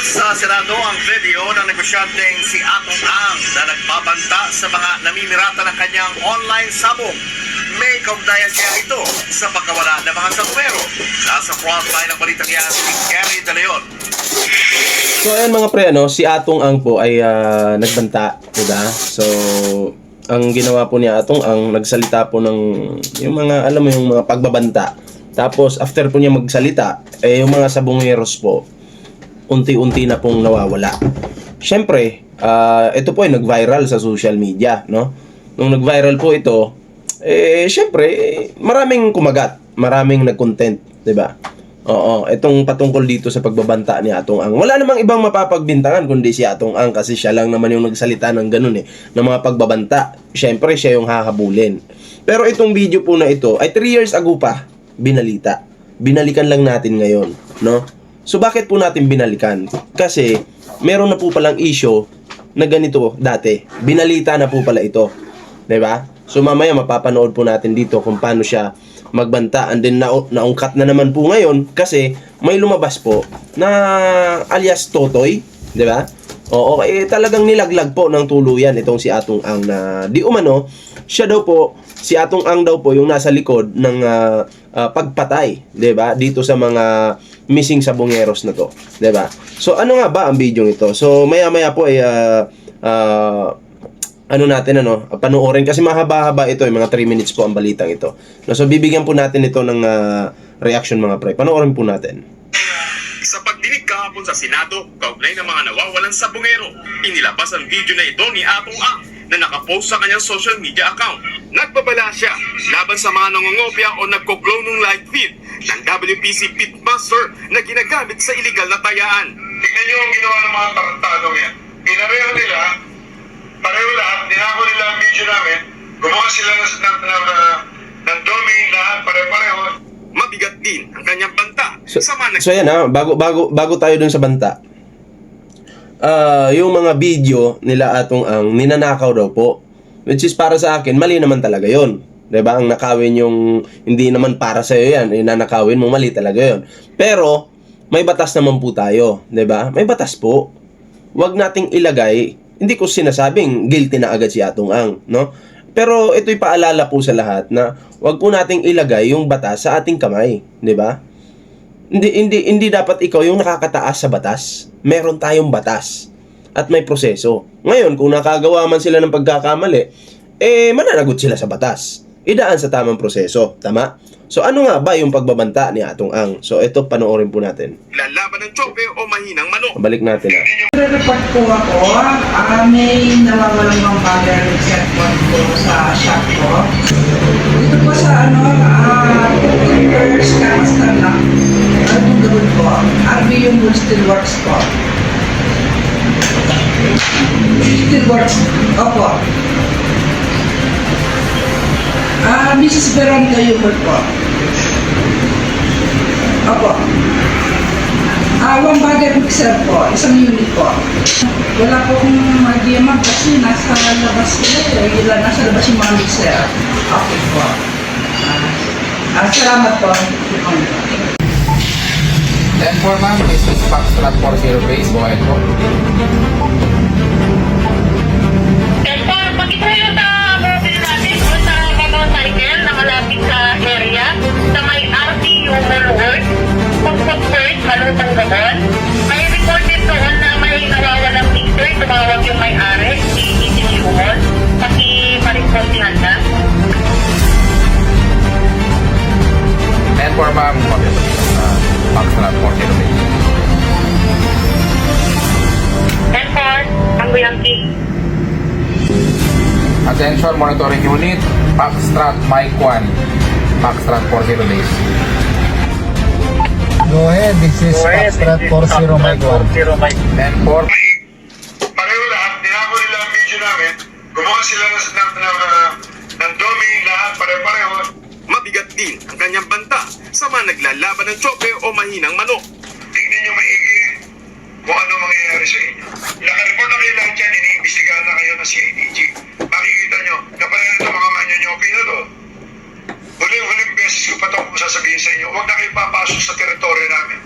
sa Senado ang video ng negosyanteng si Atong Ang na nagbabanta sa mga namimirata ng kanyang online sabong. May kaugnayan kaya ito sa pagkawala ng mga sabongero. Nasa frontline ng balitang yan si Gary De Leon. So ayan mga pre, ano, si Atong Ang po ay ah, nagbanta, diba? So ang ginawa po ni Atong Ang nagsalita po ng yung mga alam mo yung mga pagbabanta. Tapos after po niya magsalita, eh yung mga sabongeros po unti-unti na pong nawawala. Siyempre, ah, ito po ay nag-viral sa social media, no? Nung nag-viral po ito, eh siyempre, maraming kumagat, maraming nag-content, 'di ba? Oo, itong patungkol dito sa pagbabanta ni Atong Ang. Wala namang ibang mapapagbintangan kundi si Atong Ang kasi siya lang naman yung nagsalita ng ganun eh, ng mga pagbabanta. Siyempre, siya yung hahabulin. Pero itong video po na ito ay 3 years ago pa binalita. Binalikan lang natin ngayon, no? So bakit po natin binalikan? Kasi meron na po palang issue na ganito dati. Binalita na po pala ito. 'Di ba? So mamaya mapapanood po natin dito kung paano siya magbanta and then na naungkat na naman po ngayon kasi may lumabas po na alias Totoy, 'di ba? Oo, eh talagang nilaglag po ng tuluyan itong si Atong Ang na di umano siya daw po si Atong Ang daw po yung nasa likod ng ah, ah, pagpatay, 'di ba? Dito sa mga missing sabongeros na to, ba? So ano nga ba ang video ito? So maya-maya po ay ah, ah, ano natin ano, panoorin kasi mahaba-haba ito, eh, mga 3 minutes po ang balitang ito. No, so bibigyan po natin ito ng ah, reaction mga pre. Panoorin po natin. Sa pagdinig kahapon sa Senado, kaugnay ng mga nawawalan sa bungero, inilabas ang video na ito ni Atong Ang na nakapost sa kanyang social media account. Nagbabala siya laban sa mga nangungopia o nagko-glow ng light feed ng WPC Pitmaster na ginagamit sa iligal na tayaan. Tingnan nyo ang ginawa ng mga tarantadong yan. Pinareho nila, pareho lahat, ninako nila ang video namin, gumawa sila ng, ng, ng, ng, ng domain lahat, pare-pareho. Mabigat din ang kanyang banta So, sa mga so yan ha, bago, bago, bago tayo dun sa banta. Ah, yung mga video nila atong ang ninanakaw daw po. Which is para sa akin, mali naman talaga yon 'Di ba? Ang nakawin yung hindi naman para sa iyo yan, inanakawin mo mali talaga yon. Pero may batas naman po tayo, 'di ba? May batas po. Huwag nating ilagay, hindi ko sinasabing guilty na agad si Atong Ang, no? Pero ito'y paalala po sa lahat na huwag po nating ilagay yung batas sa ating kamay, 'di ba? Hindi hindi hindi dapat ikaw yung nakakataas sa batas. Meron tayong batas at may proseso. Ngayon, kung nakagawa man sila ng pagkakamali, eh mananagot sila sa batas. Idaan sa tamang proseso, tama? So ano nga ba yung pagbabanta ni Atong Ang? So ito panoorin po natin. lalaban ng tsope o mahinang manok. Balik natin ah. Report po ako, ah may nawawalang bagay ng cellphone ko sa shop ko. Dito po sa ano, ah, computers, kamusta lang. Ano yung gawin po? RB yung still works po. Still works. Opo. Ah, Mrs. Veronica Hubert po. Opo. Ah, one bagay mixer po, isang unit po. Wala po akong mag-iamag kasi nasa labas ko eh. Ilan nasa labas yung mga mixer. Okay po. Ah, ah, salamat po. Then for ma'am, this is Foxtrot 40 base. Ahead po. Attention monitoring unit, Foxtrot Mike 1. Foxtrot 40 base. Go ahead, this is Foxtrot 40 Mike 1. Then for Pareho lahat, ninako nila ang video namin, gumawa sila ng, ng, ng, ng, ng domain lahat, pare-pareho. Mabigat din ang kanyang banta sa mga naglalaban ng tsope o mahinang manok. Tingnan nyo maigi kung ano mangyayari sa inyo. Nakareport na kayo lahat yan, iniimbestigahan na kayo ng CIDG. Makikita nyo, napalala ito mga manyanyopi na to. Huling-huling beses ko pa ito sasabihin sa inyo, huwag na kayo papasok sa teritoryo namin.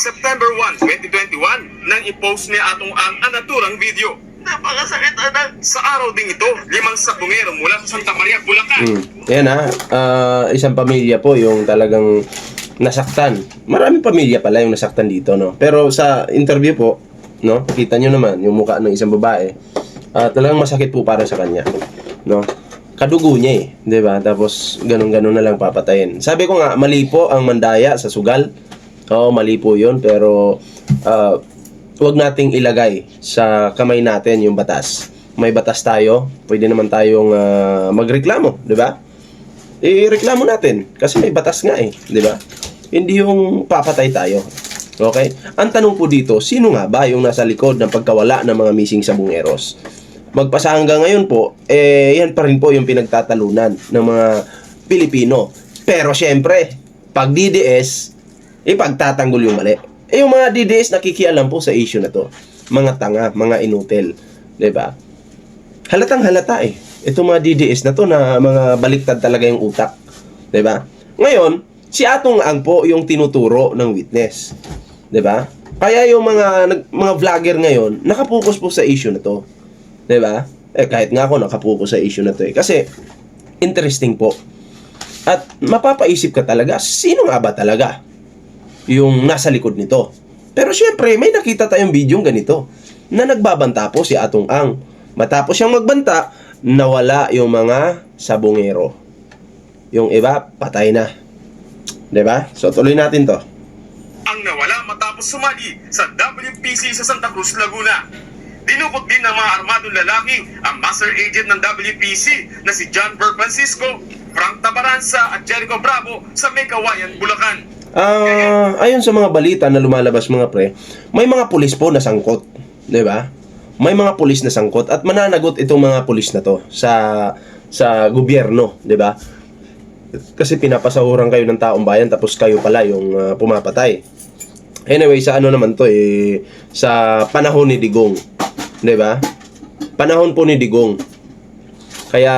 September 1, 2021, nang i-post ni Atong Ang ang naturang video. Napakasakit anak. Sa araw ding ito, limang sabungero mula sa Santa Maria, Bulacan. Mm. Yan ha, Ah, isang pamilya po yung talagang nasaktan. Maraming pamilya pala yung nasaktan dito, no? Pero sa interview po, no? Kita nyo naman yung mukha ng isang babae. Ah, talagang masakit po para sa kanya, no? Kadugo niya eh, 'di ba? Tapos ganun-ganun na lang papatayin. Sabi ko nga, mali po ang mandaya sa sugal. Oo, mali po 'yun, pero ah, wag nating ilagay sa kamay natin yung batas. May batas tayo, pwede naman tayong ah, magreklamo, 'di ba? ireklamo natin kasi may batas nga eh, 'di ba? Hindi yung papatay tayo. Okay? Ang tanong po dito, sino nga ba yung nasa likod ng pagkawala ng mga missing sabungeros? Magpasa hanggang ngayon po, eh yan pa rin po yung pinagtatalunan ng mga Pilipino. Pero syempre, pag DDS, ipagtatanggol yung mali. Eh yung mga DDS nakikialam po sa issue na to. Mga tanga, mga inutil, ba? halatang halata eh. Itong mga DDS na to na mga baliktad talaga yung utak. ba? Ngayon, si Atong Ang po yung tinuturo ng witness. 'Di ba? Kaya yung mga nag- mga vlogger ngayon, nakapokus po sa issue na to. 'Di ba? Eh kahit nga ako nakapokus sa issue na to eh kasi interesting po. At mapapaisip ka talaga, sino nga ba talaga yung nasa likod nito? Pero syempre, may nakita tayong video ganito na nagbabanta po si Atong Ang. Matapos siyang magbanta, nawala yung mga sabungero. Yung iba, patay na. 'Di ba? So tuloy natin 'to. Ang nawala matapos sumali sa WPC sa Santa Cruz, Laguna. Dinukot din ng mga armadong lalaki ang master agent ng WPC na si John Burr Francisco, Frank Tabaranza at Jericho Bravo sa Mekawayan, Bulacan. Ah, ayon sa mga balita na lumalabas mga pre, may mga pulis po na sangkot, 'di ba? May mga pulis na sangkot at mananagot itong mga pulis na 'to sa sa gobyerno, 'di ba? Kasi pinapasahuran kayo ng taong bayan tapos kayo pala yung ah, pumapatay. Anyway, sa ano naman 'to eh sa panahon ni Digong, 'di ba? Panahon po ni Digong. Kaya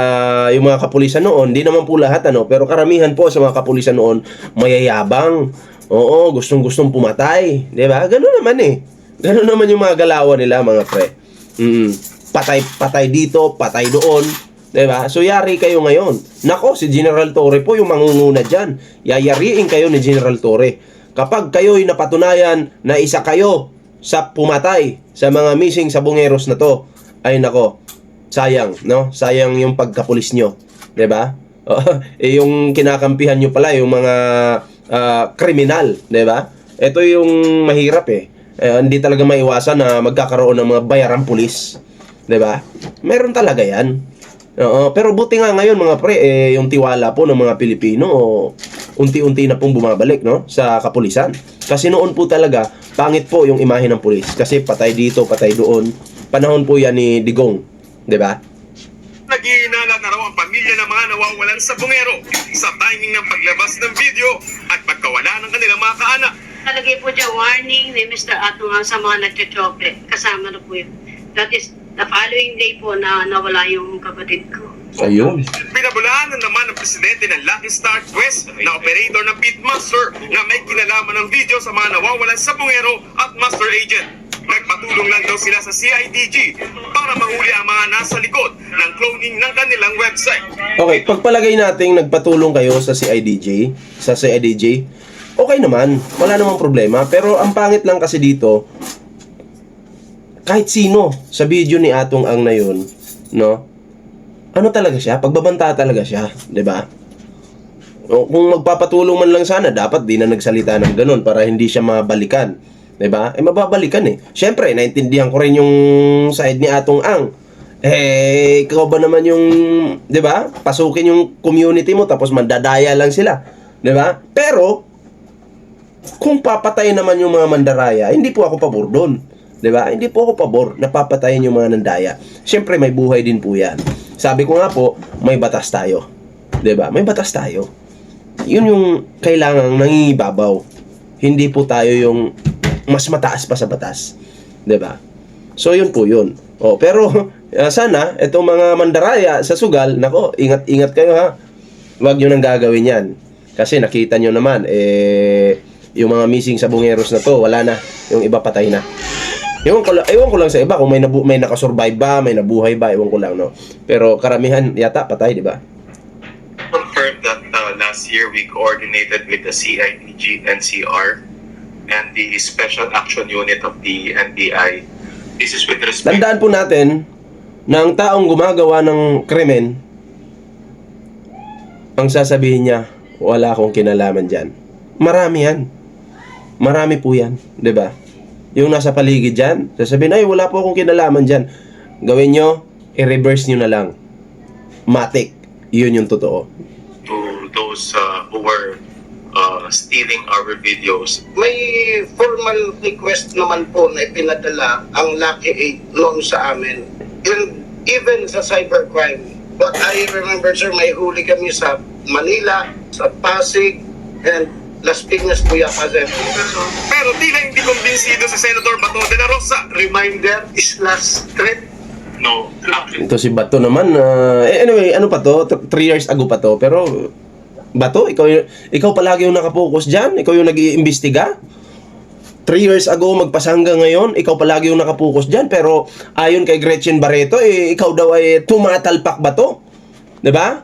yung mga kapulisan noon, di naman po lahat ano, pero karamihan po sa mga kapulisan noon mayayabang. Oo, gustong-gustong pumatay, 'di ba? Ganun naman eh. Ganun naman yung mga galawan nila, mga pre. Mm. Patay patay dito, patay doon, 'di ba? So yari kayo ngayon. Nako, si General Torre po yung mangunguna diyan. Yayariin kayo ni General Torre. Kapag kayo'y napatunayan na isa kayo sa pumatay sa mga missing sabungeros na to, ay nako, sayang, no? Sayang yung pagkapulis nyo. 'Di ba? eh yung kinakampihan nyo pala yung mga ah, kriminal, 'di ba? Ito yung mahirap eh. Eh, hindi talaga maiwasan na magkakaroon ng mga bayarang pulis. 'Di ba? Meron talaga 'yan. Oo, pero buti nga ngayon mga pre, eh, yung tiwala po ng mga Pilipino unti-unti na pong bumabalik no sa kapulisan. Kasi noon po talaga pangit po yung imahe ng pulis kasi patay dito, patay doon. Panahon po yan ni Digong, 'di ba? Naghihinala na raw ang pamilya ng mga nawawalan sa bungero sa timing ng paglabas ng video at pagkawala ng kanilang mga kaanak. Nalagay po dyan warning ni Mr. Atungan sa mga nagchochope. Kasama na po yun. That is the following day po na nawala yung kapatid ko. Ayun. Pinabulaan na naman ng presidente ng Lucky Star Quest na operator ng Pitmaster na may kinalaman ng video sa mga nawawalan sa bungero at master agent. Nagpatulong lang daw sila sa CIDG para mahuli ang mga nasa likod ng cloning ng kanilang website. Okay, pagpalagay nating nagpatulong kayo sa CIDJ, sa CIDJ, okay naman, wala namang problema. Pero ang pangit lang kasi dito, kahit sino sa video ni Atong Ang na yun, no? Ano talaga siya? Pagbabanta talaga siya, 'di ba? Kung magpapatulong man lang sana, dapat di na nagsalita ng ganun para hindi siya mabalikan. 'Di ba? Eh mababalikan eh. Syempre, naintindihan ko rin yung side ni Atong Ang. Eh, ikaw ba naman yung, 'di ba? Pasukin yung community mo tapos mandadaya lang sila. 'Di ba? Pero kung papatay naman yung mga mandaraya, hindi po ako pabor doon. 'Di ba? Hindi po ako pabor na papatayin yung mga nandaya. Syempre may buhay din po 'yan. Sabi ko nga po, may batas tayo. 'Di ba? May batas tayo. 'Yun yung kailangang nangingibabaw. Hindi po tayo yung mas mataas pa sa batas. 'Di ba? So yun po yun. Oh, pero ah, sana itong mga mandaraya sa sugal, nako, ingat-ingat kayo ha. Huwag niyo nang gagawin 'yan. Kasi nakita nyo naman eh yung mga missing sa bungeros na to, wala na. Yung iba patay na. Ewan ko lang, ewan ko lang sa iba kung may nabu, may nakasurvive ba, may nabuhay ba, ewan ko lang no. Pero karamihan yata patay, di ba? confirm that uh, last year we coordinated with the CIDG NCR and the Special Action Unit of the NBI. This is with respect Tandaan po natin na ang taong gumagawa ng krimen, ang sasabihin niya, wala akong kinalaman dyan. Marami yan. Marami po yan. 'di ba? Yung nasa paligid dyan, sasabihin, ay, wala po akong kinalaman dyan. Gawin nyo, i-reverse nyo na lang. Matik. Yun yung totoo. to those uh, who were uh, stealing our videos. may formal request naman po na ipinadala ang Lucky 8 noon sa amin. And even sa cybercrime. But I remember, sir, may huli kami sa Manila, sa Pasig, and Las Piñas, Kuya Pazem. Pero tila hindi kumbinsido si Senator Bato de la Rosa. Reminder is last trip. No, Ito si Bato naman, eh, anyway, ano pa to? Th- Three years ago pa to. Pero, Bato, ikaw, ikaw palagi yung nakapokus dyan? Ikaw yung nag-iimbestiga? Three years ago, magpasangga ngayon, ikaw palagi yung nakapokus dyan. Pero, ayon kay Gretchen Barreto, eh, ikaw daw ay tumatalpak ba to? 'Di ba?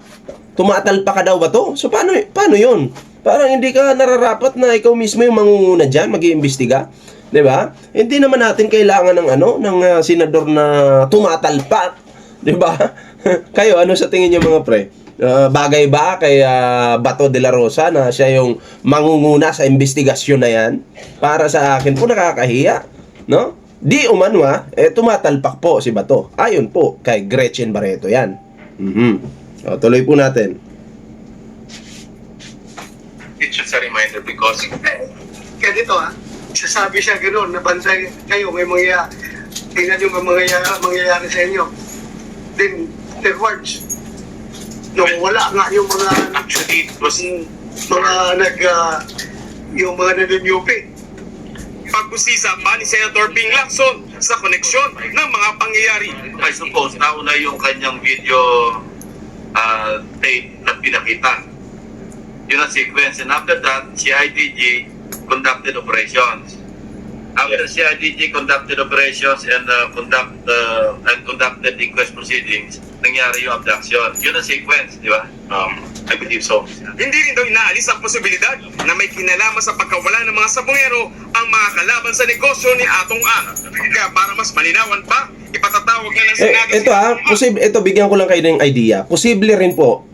Tumatalpak ka daw ba to? So, paano, paano yun? Parang hindi ka nararapat na ikaw mismo yung mangunguna dyan, mag-iimbestiga. 'Di ba? Hindi naman natin kailangan ng ano, ng ah, senador na tumatalpak. 'Di ba? Kayo, ano sa tingin niyo mga pre? Ah, bagay ba kay ah, Bato de la Rosa na siya yung mangunguna sa investigasyon na yan? Para sa akin po nakakahiya, no? Di umano ah, eh tumatalpak po si Bato. Ayon po kay Gretchen Barreto yan. Mhm. O, tuloy po natin. Just a reminder because Kaya dito ha, sasabi siya gano'n, nabansay kayo, may mga, tingnan yung mga mangyayari sa inyo. Then, afterwards, nawala nga yung mga actually it was mga nag ah, yung mga nanunyupi. Pagkusisa pa ni Senator Ping Lacson sa koneksyon ng mga pangyayari. I suppose nauna yung kanyang video uh, tape na pinakita. Yun ang sequence. And after that, CIDG conducted operations. After CIDG conducted operations and uh, conduct uh, and conducted inquest proceedings, nangyari yung abduction. Yun ang sequence, di ba? Um, I believe so. Hindi rin daw inaalis ang posibilidad na may kinalaman sa pagkawala ng mga sabungero ang mga kalaban sa negosyo ni Atong Ang. Kaya para mas malinawan pa, ipatatawag na ng Eh, Senado ito ah, posible, ito bigyan ko lang kayo ng idea. Posible rin po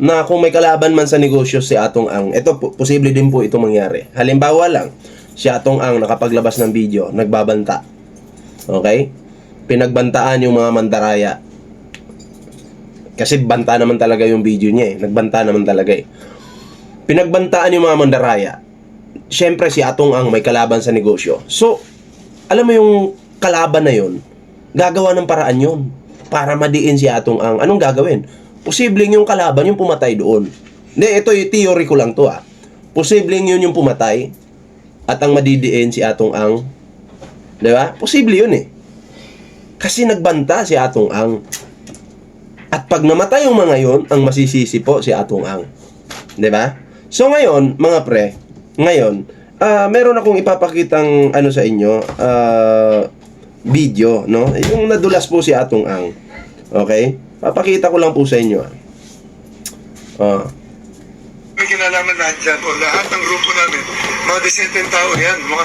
na kung may kalaban man sa negosyo si Atong Ang, ito po, posible din po ito mangyari. Halimbawa lang, si Atong Ang nakapaglabas ng video, nagbabanta. Okay? Pinagbantaan yung mga mandaraya. Kasi banta naman talaga yung video niya eh. Nagbanta naman talaga eh. Pinagbantaan yung mga mandaraya. Siyempre si Atong Ang may kalaban sa negosyo. So, alam mo yung kalaban na yun, gagawa ng paraan yun para madiin si Atong Ang. Anong gagawin? Posibleng yung kalaban yung pumatay doon. Hindi, ito yung theory ko lang to ah. Posibleng yun yung pumatay at ang madidiin si Atong Ang. Di ba? Posible yun eh. Kasi nagbanta si Atong Ang. At pag namatay yung mga yun, ang masisisi po si Atong Ang. Di ba? So ngayon, mga pre, ngayon, ah meron akong ipapakitang ano sa inyo, ah, video, no? Yung nadulas po si Atong Ang. Okay? Papakita ko lang po sa inyo. ah. Ah. May kinalaman lahat dyan. O lahat ng grupo namin, mga disenteng tao yan. Mga,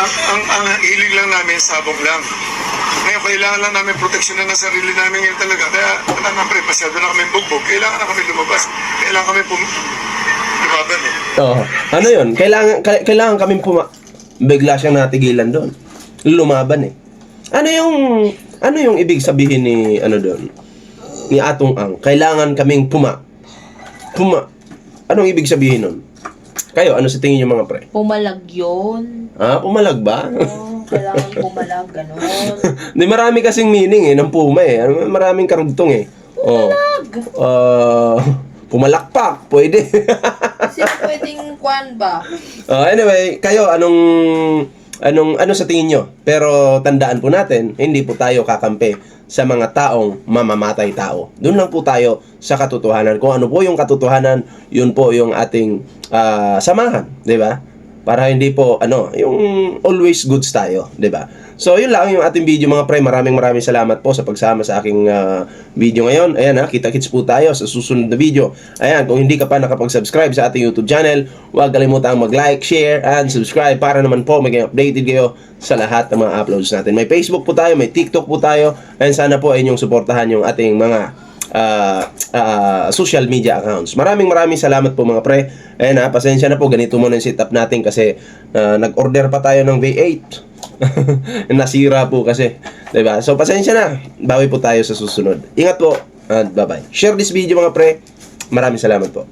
ang, ang, ang hilig lang namin, sabog lang. Ngayon, kailangan lang namin proteksyonan ng sarili namin ngayon talaga. Kaya, wala na pre, pasyado na kami bugbog. Kailangan na kami lumabas. Kailangan kami pum... lumaban eh. Oo. Ano yun? Kailangan, ka- kailangan kami puma... Bigla siyang natigilan doon. Lumaban eh. Ano yung... Ano yung ibig sabihin ni... Ano doon? Ni Atong Ang. Kailangan kaming puma... Puma... Anong ibig sabihin nun? Kayo, ano sa tingin niyo mga pre? Pumalag yun. Ha? Pumalag ba? Oh, kailangan pumalag, ganun. Di marami kasing meaning eh, ng puma eh. Ano, Maraming karugtong eh. Oh. Uh, pumalakpak, pwede. Sino pwedeng kwan ba? Oh, anyway, kayo anong anong ano sa tingin nyo? Pero tandaan po natin, hindi po tayo kakampi sa mga taong mamamatay tao. Doon lang po tayo sa katotohanan. Kung ano po yung katotohanan, yun po yung ating ah, samahan, 'di ba? Para hindi po ano, yung always goods tayo, 'di ba? So, yun lang yung ating video mga pre. Maraming maraming salamat po sa pagsama sa aking ah, video ngayon. Ayan ha, kita-kits po tayo sa susunod na video. Ayan, kung hindi ka pa nakapag-subscribe sa ating YouTube channel, huwag kalimutang mag-like, share, and subscribe para naman po maging updated kayo sa lahat ng mga uploads natin. May Facebook po tayo, may TikTok po tayo, and sana po ay inyong suportahan yung ating mga ah, ah, social media accounts. Maraming maraming salamat po mga pre. Ayan ha, pasensya na po, ganito muna yung setup natin kasi ah, nag-order pa tayo ng V8. Nasira po kasi. ba? So pasensya na. Bawi po tayo sa susunod. Ingat po. And bye-bye. Share this video mga pre. Maraming salamat po.